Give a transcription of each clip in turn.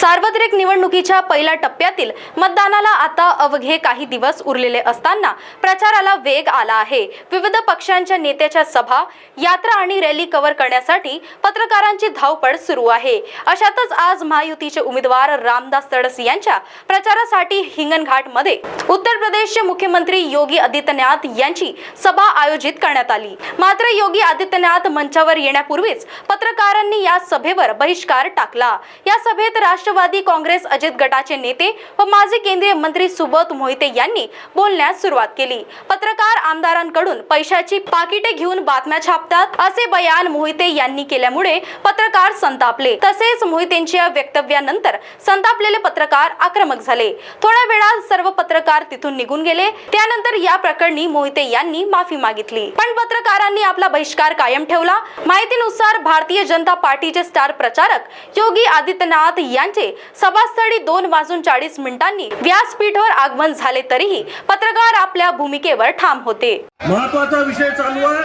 सार्वत्रिक निवडणुकीच्या पहिल्या टप्प्यातील मतदानाला आता अवघे काही दिवस उरलेले असताना प्रचाराला वेग आला आहे. विविध पक्षांच्या नेत्याच्या सभा यात्रा आणि रॅली कव्हर करण्यासाठी पत्रकारांची धावपळ सुरू आहे. अशातच आज महायुतीचे उमेदवार रामदास तडस यांच्या प्रचारासाठी हिंगणघाटमध्ये उत्तर प्रदेशचे मुख्यमंत्री योगी आदित्यनाथ यांची सभा आयोजित करण्यात आली. मात्र योगी आदित्यनाथ मंचावर येण्यापूर्वीच पत्रकारांनी या सभेवर बहिष्कार टाकला. या सभेत राष्ट्र राष्ट्रवादी काँग्रेस अजित गटाचे नेते व माजी केंद्रीय मंत्री सुबोध मोहिते यांनी बोलण्यास सुरुवात केली. पत्रकार आमदारांकडून पैशाची पाकिटे घेऊन बातम्या छापतात असे बयान मोहिते यांनी केल्यामुळे पत्रकार संतापले. तसेच मोहितेंच्या वक्तव्यानंतर संतापलेले पत्रकार आक्रमक झाले. थोड्या वेळात सर्व पत्रकार तिथून निघून गेले. त्यानंतर या प्रकरणी मोहिते यांनी माफी मागितली. पण पत्रकारांनी आपला बहिष्कार कायम ठेवला. माहितीनुसार भारतीय जनता पार्टीचे स्टार प्रचारक योगी आदित्यनाथ यांचे सभास्थळी दोन वाजून चाळीस मिनिटांनी व्यासपीठावर आगमन झाले तरीही पत्रकार आपल्या भूमिकेवर ठाम होते. महत्त्वाचा विषय चालू आहे.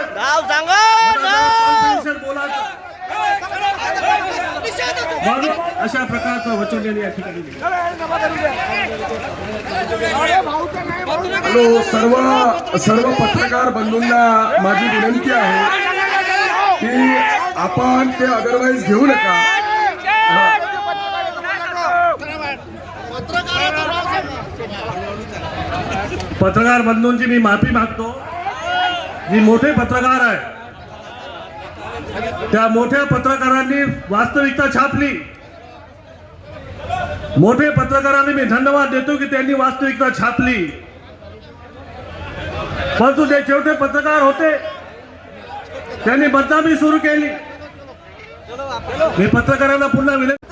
अशा प्रकारचं वचन या ठिकाणी दिलं. हॅलो सर्व सर्व पत्रकार बंधूंना माझी विनंती आहे की आपण ते अदरवाईज घेऊ नका. पत्रकार बंधूंची मी माफी मागतो. मी मोठे पत्रकार आहे. त्या मोठ्या पत्रकारांनी वास्तविकता छापली. मोठे पत्रकारांनी मी धन्यवाद देतो की त्यांनी वास्तविकता छापली. परंतु ते छोटे पत्रकार होते त्यांनी बदनामी सुरू केली. मी पत्रकारांना पुन्हा विनंती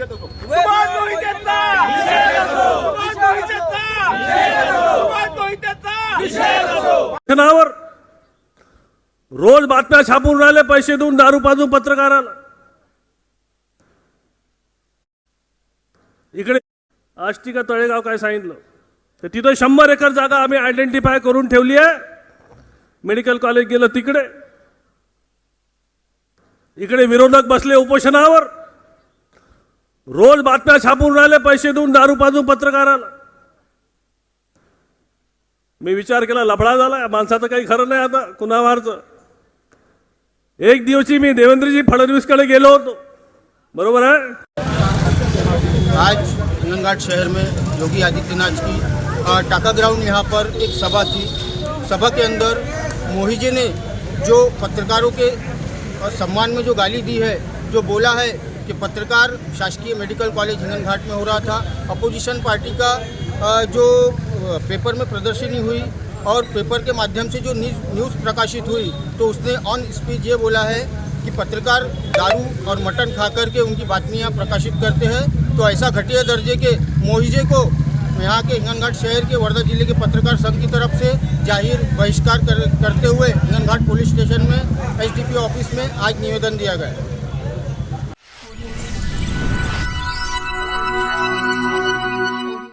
निषेध होतो. मोहितेचा मोहितेचा मोहितेचा लेखनावर रोज बातम्या छापून राहिले पैसे देऊन दारू पाजून पत्रकाराला. इकडे आष्टी का तळेगाव काय सांगितलं? तर तिथं शंभर एकर जागा आम्ही आयडेंटिफाय करून ठेवली आहे. मेडिकल कॉलेज गेलं तिकडे. इकडे विरोधक बसले उपोषणावर. रोज बातम्या छापून राहिले, पैसे देऊन दारू पाजून पत्रकाराला. मी विचार केला, लफडा झाला माणसाचं काही खरं नाही आता कुणावारचं एक दिवशी मी देवेंद्रजी फडणवीसकडे गेलो होतो. बरोबर आहे? आज हिंगनघाट शहर में योगी आदित्यनाथ की टाका ग्राउंड यहाँ पर एक सभा थी। सभा के अंदर मोहिजे ने जो पत्रकारों के सम्मान में जो गाली दी है, जो बोला है कि पत्रकार शासकीय मेडिकल कॉलेज हिंगन घाट में हो रहा था। अपोजिशन पार्टी का जो पेपर में प्रदर्शनी हुई और पेपर के माध्यम से जो न्यूज़ प्रकाशित हुई तो उसने ऑन स्पीच ये बोला है कि पत्रकार दारू और मटन खा करके उनकी बातमियाँ प्रकाशित करते हैं। तो ऐसा घटिया दर्जे के मोहिजे को यहाँ के हिंगनघाट शहर के वर्धा ज़िले के पत्रकार संघ की तरफ़ से ज़ाहिर बहिष्कार कर, करते हुए हिंगनघाट पुलिस स्टेशन में एसडीपी ऑफ़िस में आज निवेदन दिया गया Bye.